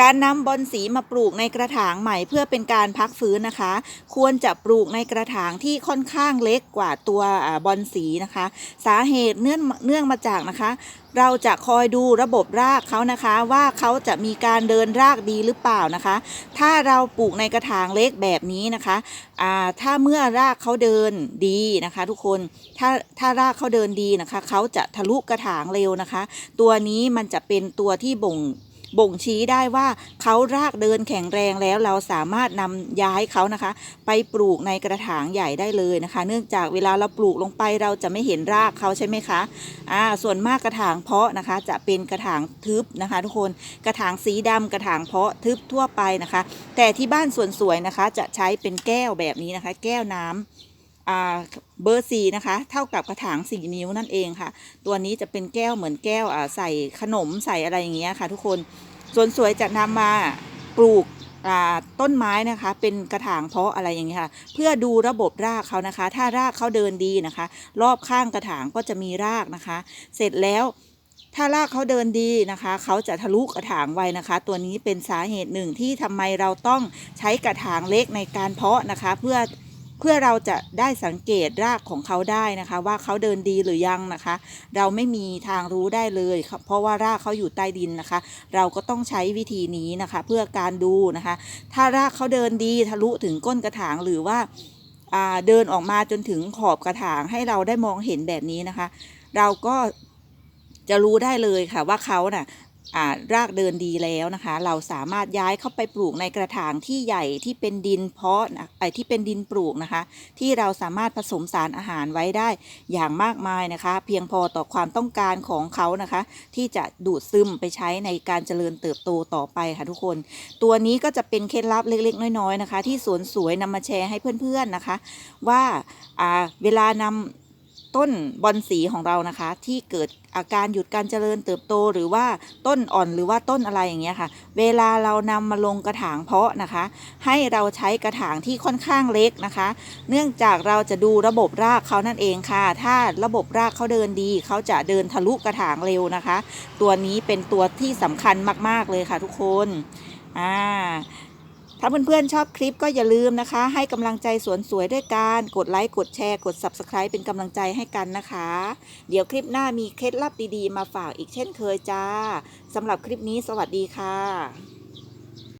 การนำบอนสีมาปลูกในกระถางใหม่เพื่อเป็นการพักฟื้นนะคะ ควรจะปลูกในกระถางที่ค่อนข้างเล็กกว่าตัวอบอนสีนะคะ สาเหตุเนื่องเนื่องมาจากนะคะ เราจะคอยดูระบบรากเขานะคะ ว่าเขาจะมีการเดินรากดีหรือเปล่านะคะ ถ้าเราปลูกในกระถางเล็กแบบนี้นะคะอ่าถ้าเมื่อรากเขาเดินดีนะคะ ทุกคนถ้าถ้ารากเขาเดินดีนะคะ เขาจะทะลุกระถางเร็วนะคะ ตัวนี้มันจะเป็นตัวที่บ่ง บ่งชี้ได้ว่าเขารากเดินแข็งแรงแล้วเราสามารถนำย้ายเขานะคะ ไปปลูกในกระถางใหญ่ได้เลยนะคะ เนื่องจากเวลาเราปลูกลงไปเราจะไม่เห็นรากเขาใช่ไหมคะอ่าส่วนมากกระถางเพาะนะคะ จะเป็นกระถางทึบนะคะ ทุกคนกระถางสีดำกระถางเพาะทึบทั่วไปนะคะ แต่ที่บ้านส่วนสวยนะคะ จะใช้เป็นแก้วแบบนี้นะคะ แก้วน้ำอ่า เบอร์สีนะคะ เท่ากับกระถางสี่นิ้วนั่นเองค่ะ ตัวนี้จะเป็นแก้วเหมือนแก้วใส่ขนมใส่อะไรอย่างเงี้ยค่ะ ทุกคนส่วนสวยจะนำมาปลูกต้นไม้นะคะ เป็นกระถางเพาะอะไรอย่างเงี้ยค่ะ เพื่อดูระบบรากเขานะคะ ถ้ารากเขาเดินดีนะคะ รอบข้างกระถางก็จะมีรากนะคะ เสร็จแล้วถ้ารากเขาเดินดีนะคะ เขาจะทะลุกระถางไวนะคะ ตัวนี้เป็นสาเหตุหนึ่งที่ทำไมเราต้องใช้กระถางเล็กในการเพาะนะคะ เพื่อ เพื่อเราจะได้สังเกตรากของเขาได้นะคะ ว่าเขาเดินดีหรือยังนะคะ เราไม่มีทางรู้ได้เลย เพราะว่ารากเขาอยู่ใต้ดินนะคะ เราก็ต้องใช้วิธีนี้นะคะ เพื่อการดูนะคะ ถ้ารากเขาเดินดีทะลุถึงก้นกระถางหรือว่าาเดินออกมาจนถึงขอบกระถางให้เราได้มองเห็นแบบนี้นะคะ เราก็จะรู้ได้เลยค่ะว่าเขาน่ะอ่า รากเดินดีแล้วนะคะ เราสามารถย้ายเข้าไปปลูกในกระถางที่ใหญ่ที่เป็นดินเพาะไอ้ที่เป็นดินปลูกนะคะ ที่เราสามารถผสมสารอาหารไว้ได้อย่างมากมายนะคะ เพียงพอต่อความต้องการของเขานะคะ ที่จะดูดซึมไปใช้ในการเจริญเติบโตต่อไปค่ะทุกคน ตัวนี้ก็จะเป็นเคล็ดลับเล็ก ๆ น้อยๆนะคะ ที่สวนสวยนำมาแชร์ให้เพื่อนๆนะคะ ว่าอ่าเวลานำ ต้นบอนสีของเรานะคะ ที่เกิดอาการหยุดการเจริญเติบโตหรือว่าต้นอ่อนหรือว่าต้นอะไรอย่างเงี้ยค่ะ เวลาเรานำมาลงกระถางเพาะนะคะ ให้เราใช้กระถางที่ค่อนข้างเล็กนะคะ เนื่องจากเราจะดูระบบรากเขานั่นเองค่ะ ถ้าระบบรากเขาเดินดี เขาจะเดินทะลุกระถางเร็วนะคะ ตัวนี้เป็นตัวที่สำคัญมาก ๆเลยค่ะทุกคนอ่า ถ้าเพื่อนๆชอบคลิปก็อย่าลืมนะคะ ให้กำลังใจสวนสวยด้วยการกดไลค์กดแชร์ กด Subscribe เป็นกำลังใจให้กันนะคะ เดี๋ยวคลิปหน้ามีเคล็ดลับดีๆ มาฝากอีกเช่นเคยจ้าสำหรับคลิปนี้สวัสดีค่ะ